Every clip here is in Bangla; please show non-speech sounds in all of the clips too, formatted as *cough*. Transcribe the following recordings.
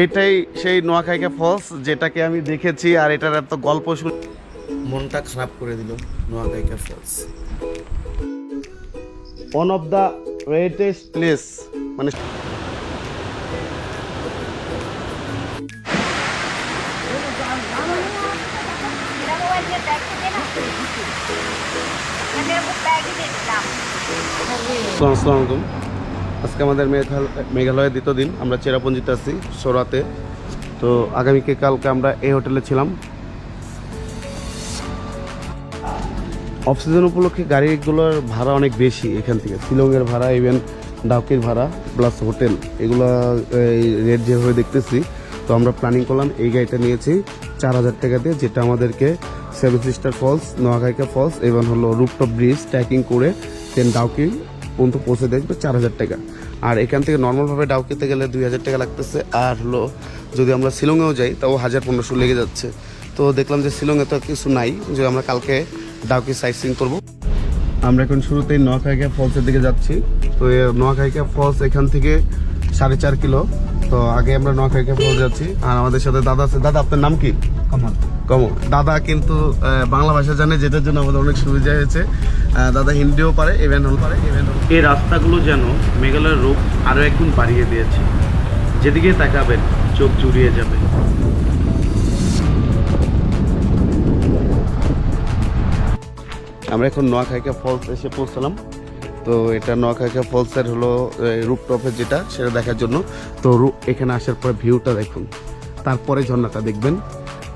এটাই সেই নোয়াখাইকা ফলস যেটাকে আমি দেখেছি আর এটার এত গল্প শুনে মনটা খারাপ করে দিল Nohkalikai falls one of the greatest place মানে আসসালামু আলাইকুম। আজকে আমাদের মেঘাল মেঘালয়ের দ্বিতীয় দিন, আমরা চেরাপুঞ্জিতে আছি, সোরাতে। তো আগামীকে কালকে আমরা এই হোটেলে ছিলাম। অফ সিজন উপলক্ষে গাড়িগুলোর ভাড়া অনেক বেশি এখান থেকে। শিলংয়ের ভাড়া ইভেন ডাউকির ভাড়া প্লাস হোটেল, এগুলো রেট যেভাবে দেখতেছি, তো আমরা প্ল্যানিং করলাম, এই গাড়িটা নিয়েছি চার হাজার টাকা দিয়ে, যেটা আমাদেরকে seven sister falls Nohkalikai falls এবং হলো রুপটপ ব্রিজ ট্রেকিং করে দেন ডাউকি পর্যন্ত পৌঁছে দেখবে চার হাজার টাকা। আর এখান থেকে নর্মালভাবে ডাউকিতে গেলে দুই হাজার টাকা লাগতেছে। আর হলো, যদি আমরা শিলংয়েও যাই, তাও হাজার পনেরোশো লেগে যাচ্ছে। তো দেখলাম যে শিলংয়ে তো কিছু নাই, যে আমরা কালকে ডাউকি সাইট সিং করব। আমরা এখন শুরুতেই নোয়াখাইকা ফলসের দিকে যাচ্ছি। তো নোয়াখাইকা ফলস এখান থেকে সাড়ে চার কিলো। তো আগে আমরা নোয়াখাইকা ফলস যাচ্ছি। আর আমাদের সাথে দাদা আছে। দাদা, আপনার নাম কি? কমল। কমো দাদা কিন্তু বাংলা ভাষা জানে যেটার জন্য আমাদের অনেক সুবিধা হয়েছে। দাদা হিন্দিও পারে ইভেন হল পারে ইভেন এই রাস্তাগুলো যেন মেঘালয়ের রূপ আরও একগুণ বাড়িয়ে দিয়েছে। যেদিকে তাকাবেন চোখ জুড়িয়ে যাবে। আমরা এখন নোয়াখাইকা ফলস এসে পৌঁছলাম। তো এটা নোয়াখাইকা ফলসের হলো রুপটপের যেটা সেটা দেখার জন্য। তো এখানে আসার পরে ভিউটা দেখুন। তারপরে ঝর্ণাটা দেখবেন।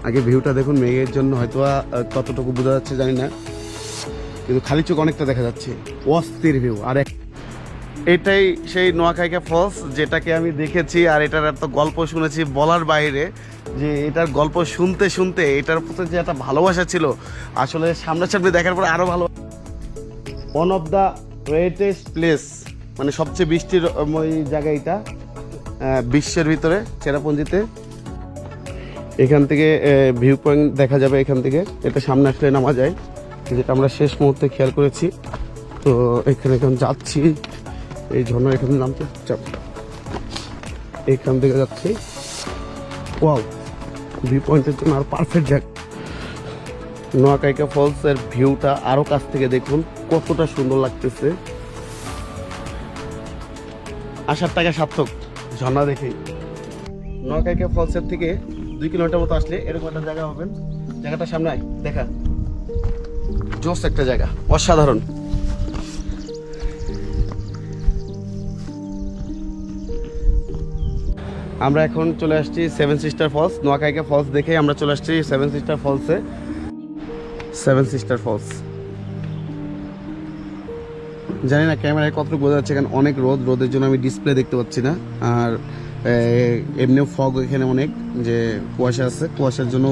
আগে ভিউটা দেখুন, মেঘের জন্য হয়তো কতটুকু বোঝা যাচ্ছে জানি না। কিন্তু খালি চোখ অনেকটা দেখা যাচ্ছে। অস্থির ভিউ আর এটাই সেই নোয়াখাইকা ফলস যেটাকে আমি দেখেছি, আর এটার এত গল্প শুনেছি বলার বাইরে, যে এটার গল্প শুনতে শুনতে এটার প্রতি যে একটা ভালোবাসা ছিল, আসলে সামনাসামনি দেখার পরে আরও ভালো one of the greatest place মানে সবচেয়ে বৃষ্টির জায়গা এটা বিশ্বের ভিতরে, চেরাপুঞ্জিতে। এখান থেকে ভিউ পয়েন্ট দেখা যাবে এখান থেকে। এটা সামনে আসলে নামা যায়, যেটা আমরা শেষ মুহূর্তে খেয়াল করেছি। তো এখানে এখন যাচ্ছি। এই ঝর্ণা এখানে নামতে। চাপ এখান থেকে যাচ্ছি। ওয়াও ভিউ পয়েন্টের জন্য আর পারফেক্ট জায়গা। নোয়াকাইকা ফলস এর ভিউটা আরও কাছ থেকে দেখুন, কতটা সুন্দর লাগতেছে। আসার টাকা সার্থক, ঝর্ণা দেখে। নোয়াকাইকা ফলসের থেকে দুই কিলোমিটার মতো আসলে এরকম একটা জায়গা হবেন জায়গাটা সামনে দেখা। জোস একটা জায়গা, অসাধারণ। আমরা এখন চলে আসছি seven sister falls Nohkalikai falls দেখে আমরা চলে আসছি সেভেন সিস্টার ফলসে সেভেন সিস্টার ফলস জানি না, ক্যামেরায় কতটুকু বোঝা যাচ্ছে, কারণ অনেক রোদ, রোদের জন্য আমি ডিসপ্লে দেখতে পাচ্ছি না। আর এমনিও ফগ এখানে অনেক যে কুয়াশা আছে কুয়াশার জন্য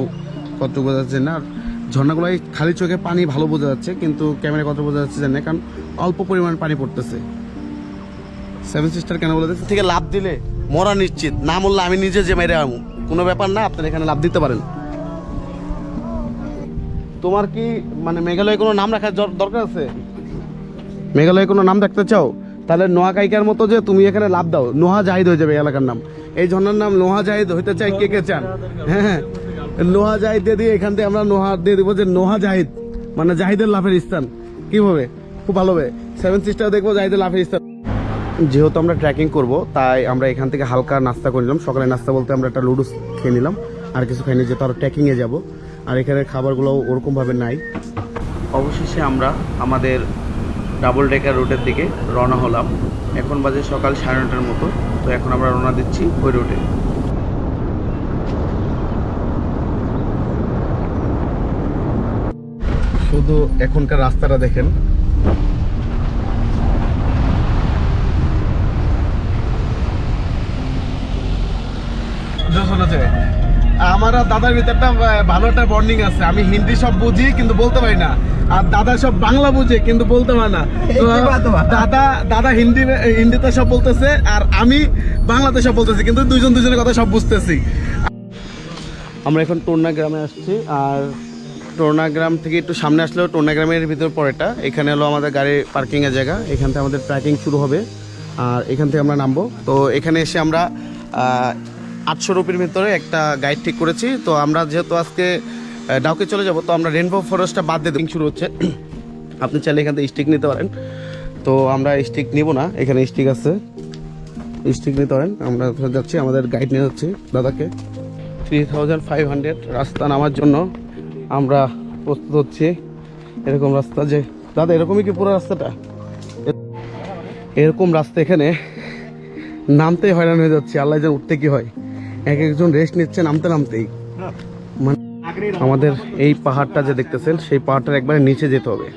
কত বোঝা যাচ্ছে না। ঝর্ণাগুলোয় খালি চোখে পানি ভালো বোঝা যাচ্ছে কিন্তু ক্যামেরায় কত বোঝা যাচ্ছে জানি না কারণ অল্প পরিমাণ পানি পড়তেছে। সেভেন সিস্টার কেন বলে থেকে লাভ দিলে মরা নিশ্চিত। না মরলে আমি নিজে যে মেরে আমু কোনো ব্যাপার না আপনারা এখানে লাভ দিতে পারেন। তোমার কি মানে মেঘালয়ে কোনো নাম রাখার দরকার আছে? মেঘালয়ে কোনো নাম রাখতে চাও? তাহলে নোয়াকাইকার মতো যে তুমি এখানে লাভ দাও। নোহা জাহিদ হয়ে যাবে এলাকার নাম। এই ঝর্ণার নাম নোহা জাহিদ হইতে চাই কে কে চান? হ্যাঁ হ্যাঁ। নোহা জাহিদ দিয়ে দিয়ে এখান থেকে আমরা নোহা দিয়ে দিব যে নোহা জাহিদ মানে জাহিদের লাভের স্থান। কীভাবে? খুব ভালো হবে। সেভেন সিস্টার দেখব জাহিদের লাভের স্থান। যেহেতু আমরা ট্রেকিং করব, তাই আমরা এখান থেকে হালকা নাস্তা করে নিলাম। সকালে নাস্তা বলতে আমরা একটা লুডুস খেয়ে নিলাম। আর কিছু খাইনি, যেহেতু আরও ট্রেকিংয়ে যাব। আর এখানে খাবারগুলো ওরকমভাবে নাই। অবশেষে আমরা আমাদের ডাবল ডেকার রোডের দিকে রওনা হলাম। এখন বাজে সকাল সাড়ে নটার মতো, তো এখন আমরা রওনা দিচ্ছি ওই রোডে। শুধু এখনকার রাস্তাটা দেখেন। আমার আর দাদার ভিতরে একটা ভালো একটা বন্ডিং আছে। আমি হিন্দি সব বুঝি কিন্তু বলতে পারি না। আর দাদা সব বাংলা বুঝে কিন্তু বলতে পারে না? দাদা দাদা হিন্দি হিন্দিতে সব বলতেছে আর আমি বাংলাতে সব বলতেছি কিন্তু দুজন দুজনের কথা সব বুঝতেছি। আমরা এখন টোরনা গ্রামে আসছি আর টোরনা গ্রাম থেকে একটু সামনে আসলেও টোরনা গ্রামের ভিতর পরেটা এখানে হলো আমাদের গাড়ি পার্কিংয়ের জায়গা এখান থেকে আমাদের ট্র্যাকিং শুরু হবে আর এখান থেকে আমরা নামবো। তো এখানে এসে আমরা আহ, আটশো রুপির ভিতরে একটা গাইড ঠিক করেছি। তো আমরা যেহেতু আজকে ডাউকে চলে যাব, তো আমরা রেনবো ফরেস্টটা বাদ দিয়ে শুরু হচ্ছে। *clears throat* আপনি চাইলে এখান থেকে স্টিক নিতে পারেন। তো আমরা স্টিক নিব না, এখানে স্টিক আছে। স্টিক নিতে পারেন। আমরা যাচ্ছি, আমাদের গাইড নিয়ে যাচ্ছি দাদাকে। থ্রি থাউজেন্ড ফাইভ হান্ড্রেড রাস্তা নামার জন্য আমরা প্রস্তুত হচ্ছি। এরকম রাস্তা যে, দাদা, এরকমই কি পুরো রাস্তাটা? এরকম রাস্তা এখানে নামতেই হয়রান হয়ে যাচ্ছে। আল্লাহ যেন উঠতে কি হয়। এক একজন রেস্ট নিচ্ছে নামতে নামতেই। মানে আমাদের এই পাহাড়টা যে দেখতেছেন, সেই পাহাড়টার একবারে নিচে যেতে হবে।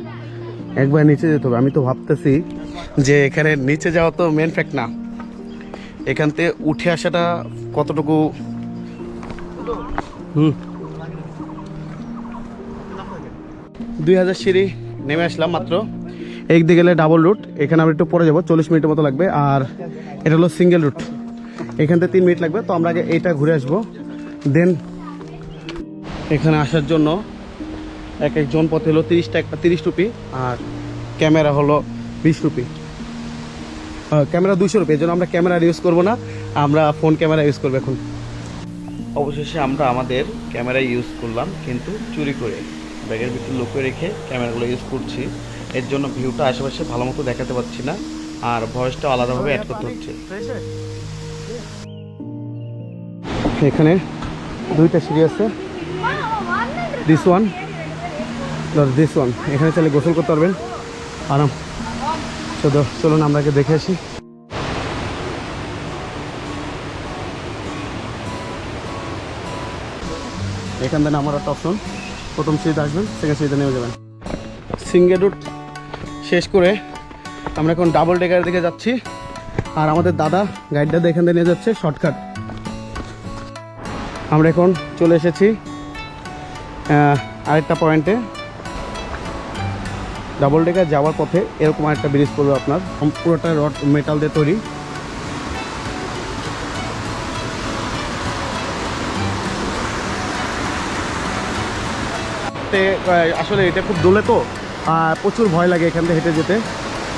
একবার নিচে যেতে হবে। আমি তো ভাবতেছি যে এখানে নিচে যাওয়া তো মেন ফ্যাক্ট না। এখান থেকে উঠে আসাটা কতটুকু? হুম। দুই হাজার সিঁড়ি নেমে আসলাম মাত্র। এক দিকে গেলে ডাবল রুট এখানে আমরা একটু পরে যাব, চল্লিশ মিনিটের মতো লাগবে। আর এটা হলো সিঙ্গেল রুট এখান থেকে তিন মিনিট লাগবে, তো আমরা আগে এইটা ঘুরে আসব। দেন এখানে আসার জন্য এক একজন পথে হলো তিরিশ টাকা, তিরিশ রুপি, আর ক্যামেরা হলো বিশ রুপি। ক্যামেরা দুশো রুপি জন্য আমরা ক্যামেরা ইউজ করব না, আমরা ফোন ক্যামেরা ইউজ করব এখন। অবশেষে আমরা আমাদের ক্যামেরা ইউজ করলাম, কিন্তু চুরি করে, ব্যাগের ভিতরে লুকিয়ে রেখে ক্যামেরাগুলো ইউজ করছি। এর জন্য ভিউটা আশেপাশে ভালো মতো দেখাতে পারছি না, আর ভয়েসটা আলাদাভাবে অ্যাড করতে হচ্ছে। এখানে দুইটা সিঁড়ি আছে। দিস ওয়ান দিস ওয়ান এখানে চাইলে গোসল করতে পারবেন। আরাম। চলো, চলুন, আমরা আগে দেখে আসি। এখান থেকে আমার একটা অপশন প্রথম সিঁড়িতে আসবেন সেকেন্ড সিঁড়িতে নেমে যাবেন। সিঙ্গেল রুট শেষ করে আমরা এখন ডাবল ডেকারের দিকে যাচ্ছি। আর আমাদের দাদা গাইডটা এখান থেকে নিয়ে যাচ্ছে শর্টকাট আমরা এখন চলে এসেছি আরেকটা পয়েন্টে ডাবল ডেকার যাওয়ার পথে এরকম একটা ব্রিজ পড়বে আপনার। পুরোটা রড মেটাল দিয়ে তৈরি। আসলে এটা খুব দোলে তো, আর প্রচুর ভয় লাগে এখান থেকে হেঁটে যেতে।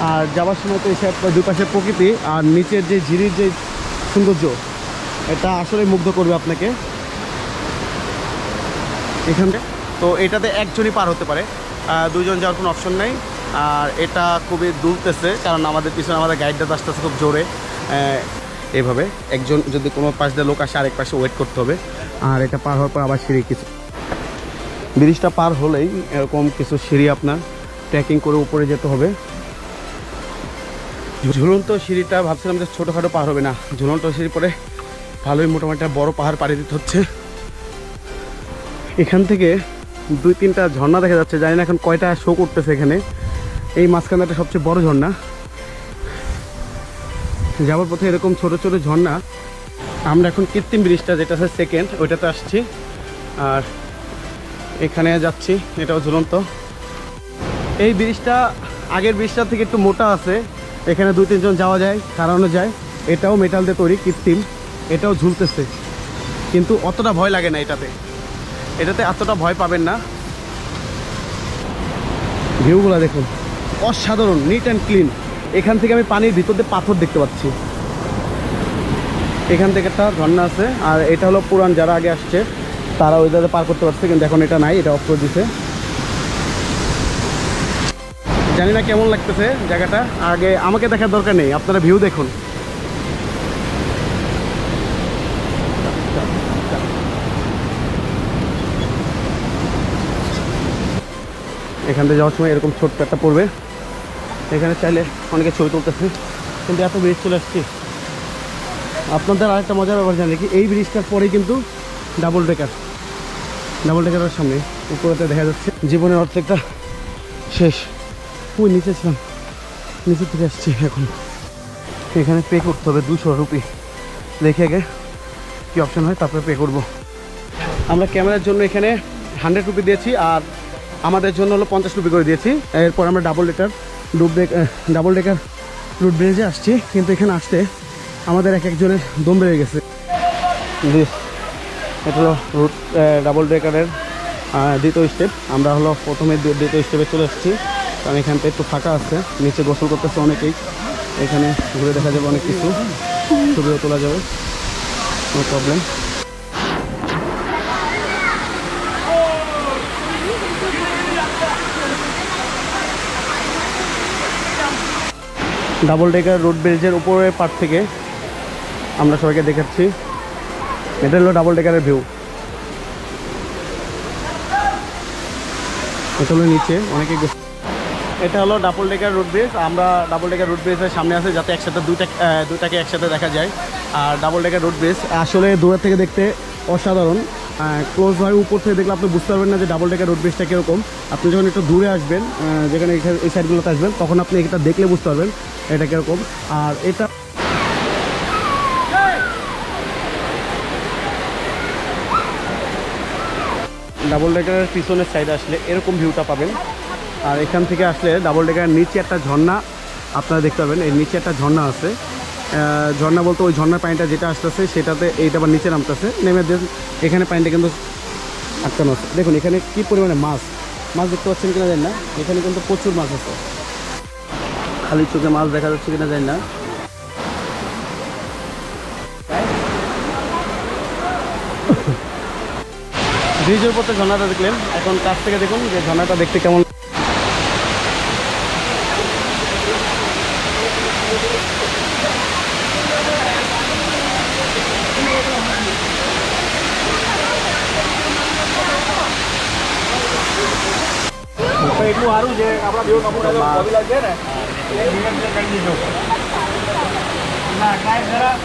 আর যাওয়ার সময় তো এসব দুই পাশে প্রকৃতি, আর নিচের যে ঝিরির যে সৌন্দর্য, এটা আসলে মুগ্ধ করবে আপনাকে। এখানে তো এটাতে একজনই পার হতে পারে। দুজন যাওয়ার কোনো অপশন নেই। আর এটা খুবই দুলতেছে, কারণ আমাদের পিছনে আমাদের গাইডটা আসতেছে খুব জোরে। এভাবে একজন যদি কোনো পাশ দিয়ে লোক আসে, আরেক পাশে ওয়েট করতে হবে। আর এটা পার হওয়ার পর আবার সিঁড়ি কিছু ব্রিজটা পার হলেই এরকম কিছু সিঁড়ি আপনার ট্রেকিং করে উপরে যেতে হবে। ঝুলন্ত সিঁড়িটা ভাবছিলাম যে ছোটোখাটো পার হবে না। ঝুলন্ত সিঁড়ি পরে ভালোই মোটামুটি বড় পাহাড় পাড়ি দিতে হচ্ছে। এখান থেকে দুই তিনটা ঝর্ণা দেখা যাচ্ছে, জানি না এখন কয়টা শো করতেছে এখানে। এই মাঝখানে একটা সবচেয়ে বড় ঝর্ণা। যাওয়ার পথে এরকম ছোট ছোট ঝর্ণা। আমরা এখন কৃত্রিম ব্রিজটা যেটা আছে সেকেন্ড ওইটাতে আসছি। আর এখানে যাচ্ছি, এটাও ঝুলন্ত। এই ব্রিজটা, আগের ব্রিজটা থেকে একটু মোটা আছে। এখানে দুই তিনজন যাওয়া যায় খাড়ানো যায়। এটাও মেটাল দিয়ে তৈরি, কৃত্রিম। এটাও ঝুলতেছে। কিন্তু অতটা ভয় লাগে না এটাতে। এটাতে এতটা ভয় পাবেন না। ভিউগুলো দেখুন। অসাধারণ নিট অ্যান্ড ক্লিন এখান থেকে আমি পানির ভিতর দিয়ে পাথর দেখতে পাচ্ছি। এখান থেকে একটা ঝর্ণা আছে আর এটা হলো পুরান যারা আগে আসছে তারা ওই জায়গায় পার করতে পারছে কিন্তু এখন এটা নাই এটা অফ করে দিছে। জানি না কেমন লাগতেছে জায়গাটা। আগে আমাকে দেখার দরকার নেই আপনারা ভিউ দেখুন। এখান থেকে যাওয়ার সময় এরকম ছোট্ট একটা পড়বে। এখানে চাইলে অনেকে ছবি তুলতেছে। কিন্তু এত ব্রিজ চলে আসছি। আপনাদের আরেকটা মজার ব্যাপার জানি কি? এই ব্রিজটার পরেই কিন্তু ডাবল ডেকার ডাবল ডেকারের সামনে, উপরেতে দেখা যাচ্ছে জীবনের অর্ধেকটা শেষ। ওই নিচে ছিলাম। নিচে থেকে আসছি এখন। এখানে পে করতে হবে দুশো রুপি। দেখে আগে কী অপশন হয়, তারপরে পে করব। আমরা ক্যামেরার জন্য এখানে হান্ড্রেড রুপি দিয়েছি আর আমাদের জন্য হলো পঞ্চাশ রুপি করে দিয়েছি। এরপর আমরা double decker root deck double decker root ব্রিজে আসছি। কিন্তু এখানে আসতে আমাদের এক একজনের দম বেড়ে গেছে। এটা হলো রুট ডাবল ডেকারের দ্বিতীয় স্টেপ আমরা হলো প্রথমে দ্বিতীয় স্টেপে চলে এসেছি কারণ এখানটা একটু ফাঁকা আছে। নিচে গোসল করতেছে অনেকেই। এখানে ঘুরে দেখা যাবে অনেক কিছু। ছবিও তোলা যাবে। No problem double decker road ব্রিজের উপরের পার থেকে আমরা সবাইকে দেখাচ্ছি। এটা হলো ডাবল ডেকারের ভিউ এটা হলো নিচে, অনেকে এটা হলো ডাবল ডেকার রোড ব্রিজ আমরা ডাবল ডেকার রোড ব্রিজের সামনে আছে যাতে একসাথে দুইটা দুইটাকে একসাথে দেখা যায়। আর ডাবল ডেকার রোড ব্রিজ আসলে দূরের থেকে দেখতে অসাধারণ। ক্লোজ হয় উপর থেকে দেখলে আপনি বুঝতে পারবেন না যে ডাবল ডেকার রোড ব্রিজটা কীরকম। আপনি যখন একটু দূরে আসবেন যেখানে এই সাইডগুলোতে আসবেন, তখন আপনি এটা দেখলে বুঝতে পারবেন এটা কীরকম। আর এটা ডাবল ডেকারের পিছনের সাইডে আসলে এরকম ভিউটা পাবেন। আর এখান থেকে আসলে ডাবল ডেকারের নিচে একটা ঝর্ণা, আপনারা দেখতে পাবেন এই নিচে একটা ঝর্ণা আছে। ঝর্ণা বলতে ওই ঝর্ণার পানিটা যেটা আসতেছে, সেটাতে এইটা আবার নিচে নামতেছে। নেমে দেন, এখানে পানিটা কিন্তু আটকানো আছে। দেখুন, এখানে কি পরিমাণে মাছ? মাছ দেখতে পাচ্ছেন কিনা জানি না। এখানে কিন্তু প্রচুর মাছ আছে। খালি চোখে মাছ দেখা যাচ্ছে কিনা জানি না। ব্রিজের উপর তো ঝর্ণাটা দেখলেন। এখন কাছ থেকে দেখুন যে ঝর্ণাটা দেখতে কেমন એટલું સારું છે કે આપણા બેઉ નમૂના જો કોબીલા છે ને એ ધીમે ધીમે કરી દીધો ના કાંઈ ખરા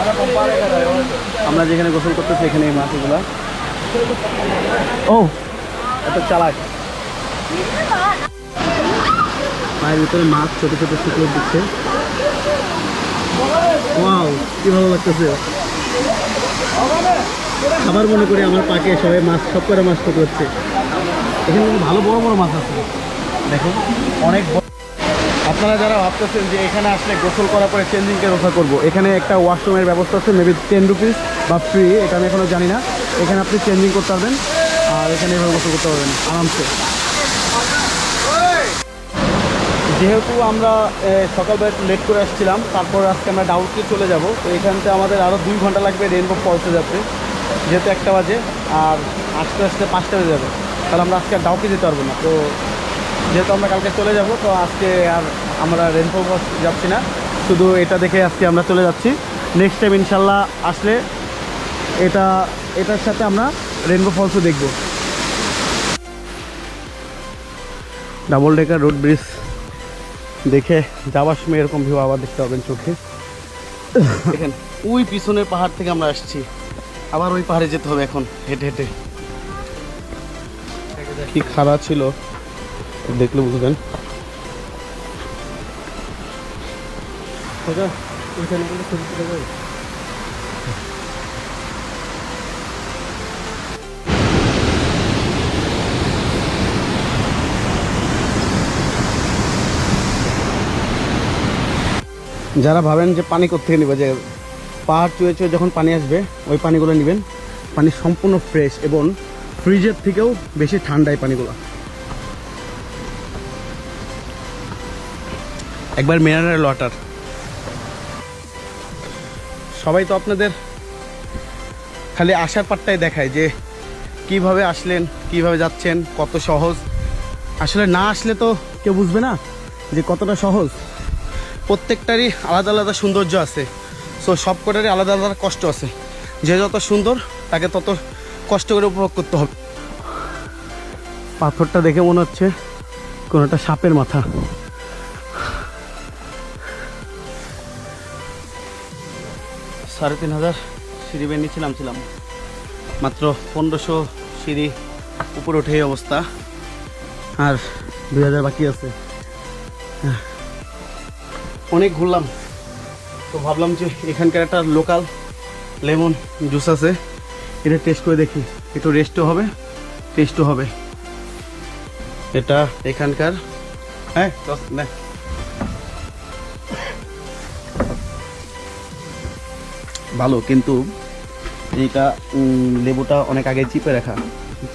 અરે પપ્પાને કરાયો আমরা যেখানে গোসল করতেছি এখানে এই মাছগুলো ও এত চালাক মায়ের ভিতরে মাছ ছোট ছোট শুকনো দিচ্ছে ওয়াও কি ভালো লাগতেছে খাবার মনে করে আমার পাকে সবাই মাছ সব করে মাছ ছোট হচ্ছে এখানে কিন্তু ভালো বড় বড় মাছ আছে। দেখুন, অনেক আপনারা যারা ভাবতেছেন যে এখানে আসলে গোসল করার পরে চেঞ্জিংকে রক্ষা করব, এখানে একটা ওয়াশরুমের ব্যবস্থা আছে মেবি টেন রুপিস বা ফ্রি এটা আমি এখনও জানি না। এখানে আপনি চেঞ্জিং করতে পারবেন, আর এখানে এভাবে গোসল করতে পারবেন, আরামসে। যেহেতু আমরা সকালবেলা লেট করে আসছিলাম, তারপর আজকে আমরা ডাউটকে চলে যাব, তো এখানতে আমাদের আরও দুই ঘণ্টা লাগবে রেনবো ফলসে যাতে, যেহেতু একটা বাজে, আর আস্তে আস্তে পাঁচটা বেজে যাবে। তাহলে আমরা আজকে আর ডাউকে যেতে পারব না। তো যেহেতু আমরা কালকে চলে যাব, তো আজকে আর আমরা ফলস যাচ্ছি না। শুধু এটা দেখে আজকে আমরা চলে যাচ্ছি। নেক্সট টাইম ইনশাল্লাহ আসলে এটা, এটার সাথে আমরা রেনবো ফলসও দেখব। ডাবল ডেকার রোড ব্রিজ দেখে যাওয়ার সময় এরকম ভিউ আবার দেখতে পাবেন চোখে। দেখেন, ওই পিছনের পাহাড় থেকে আমরা আসছি। আবার ওই পাহাড়ে যেতে হবে এখন, হেঁটে হেঁটে। কি খারাপ ছিল দেখলে বুঝবেন। যারা ভাবেন যে পানি কোথেকে নেবে যে পাহাড় চুয়ে চুয়ে যখন পানি আসবে ওই পানিগুলো নেবেন। পানি সম্পূর্ণ ফ্রেশ এবং ফ্রিজের থেকেও বেশি ঠান্ডা এই পানিগুলো। একবার মিনারেল ওয়াটার। সবাই তো আপনাদের খালি আসার পাটটাই দেখায় যে কীভাবে আসলেন কীভাবে যাচ্ছেন কত সহজ। আসলে না আসলে তো কেউ বুঝবে না যে কতটা সহজ। প্রত্যেকটারই আলাদা আলাদা সৌন্দর্য আছে। সো সব কটারই আলাদা আলাদা কষ্ট আছে। যে যত সুন্দর তাকে তত কষ্ট করে উপভোগ করতে হবে। পাথরটা দেখে মনে হচ্ছে কোনো একটা সাপের মাথা। সাড়ে তিন হাজার সিঁড়ি বেয়ে নিচে নামছিলাম। মাত্র পনেরোশো সিঁড়ি উপরে উঠে এই অবস্থা। আর দুই হাজার বাকি আছে। অনেক ঘুরলাম। তো ভাবলাম যে এখানকার একটা লোকাল লেমন জুস আছে। এটা টেস্ট করে দেখি। একটু রেস্টও হবে টেস্টও হবে। এটা এখানকার হ্যাঁ ভালো, কিন্তু এইটা লেবুটা অনেক আগে চিপে রাখা।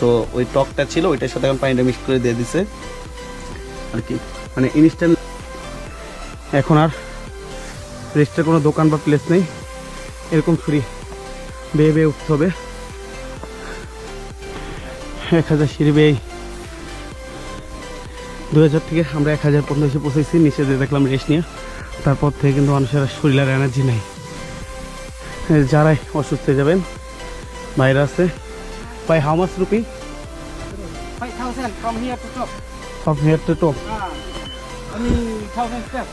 তো ওই টকটা ছিল, ওইটার সাথে এখন পানিটা মিক্স করে দিয়ে দিছে। আর কি মানে ইনস্ট্যান্ট এখন আর রেস্টের কোনো দোকান বা প্লেস নেই। এরকম ছুরি। বেয়ে বেয়ে উঠতে হবে। এক হাজার সিঁড়ি বেয়ে দু হাজার থেকে আমরা এক হাজার পর্যন্ত এসে পৌঁছেছি নিচে দিয়ে দেখলাম রেস্ট নিয়ে তারপর থেকে কিন্তু মানুষের আর শরীর আর এনার্জি নেই যারাই অসুস্থ হয়ে যাবেন বাইরে আছে by how much rupee 5,000 from here to top. সব here to top only 1,000 steps.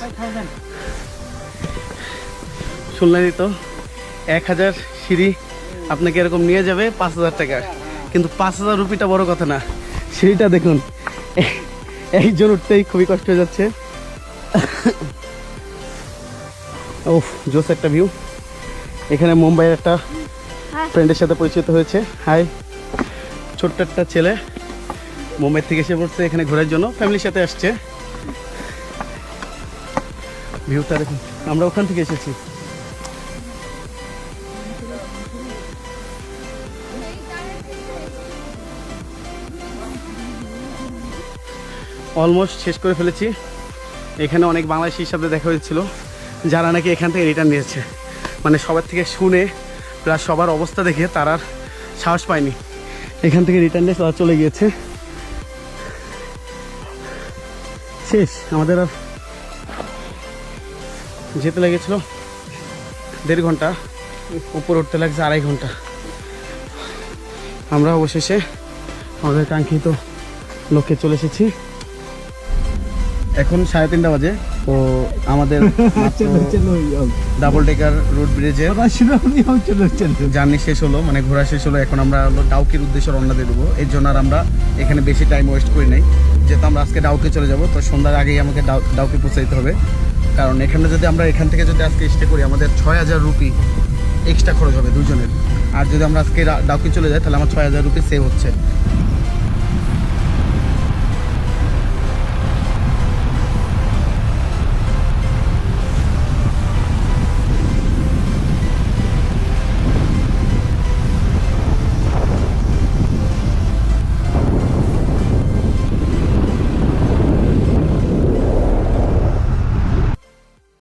5,000. শুনলেনই তো এক হাজার সিঁড়ি আপনাকে এরকম নিয়ে যাবে পাঁচ হাজার টাকা কিন্তু পাঁচ হাজার রুপিটা বড় কথা না। সিঁড়িটা দেখুন। একজন উঠতেই খুবই কষ্ট হয়ে যাচ্ছে। ওফ জোস একটা ভিউ এখানে মুম্বাইয়ের একটা। ফ্রেন্ডের সাথে পরিচিত হয়েছে। হাই ছোট্ট একটা ছেলে মুম্বাই থেকে এসে পড়ছে এখানে ঘোরার জন্য। ফ্যামিলির সাথে আসছে। ভিউটা দেখুন। আমরা ওখান থেকে এসেছি। অলমোস্ট শেষ করে ফেলেছি। এখানে অনেক বাংলাদেশির সাথে দেখা হয়েছিল, যারা নাকি এখান থেকে রিটার্ন নিয়েছে। মানে সবার থেকে শুনে, প্লাস সবার অবস্থা দেখে তারা আর সাহস পায়নি। এখান থেকে রিটার্ন নিয়ে চলে গিয়েছে। শেষ, আমাদের আর যেতে লেগেছিল দেড় ঘণ্টা, উপর উঠতে লাগছে আড়াই ঘণ্টা। আমরা অবশেষে আমাদের কাঙ্ক্ষিত লক্ষ্যে চলে এসেছি। এখন সাড়ে তিনটা বাজে। তো আমাদের ডাবল ডেকার রোড ব্রিজে জার্নি শেষ হলো মানে ঘোরা শেষ হলো। এখন আমরা ডাউকির উদ্দেশ্যে রওনা দিয়ে দেবো। এর জন্য আর আমরা এখানে বেশি টাইম ওয়েস্ট করি নাই। যেহেতু আমরা আজকে ডাউকে চলে যাব, তো সন্ধ্যার আগেই আমাকে ডাউ- ডাউকে পৌঁছাইতে হবে। কারণ এখানে যদি আমরা এখান থেকে যদি আজকে স্টে করি, আমাদের ছয় হাজার রুপি এক্সট্রা খরচ হবে দুজনের। আর যদি আমরা আজকে ডাউকে চলে যাই, তাহলে আমার ছয় হাজার রুপি সেভ হচ্ছে।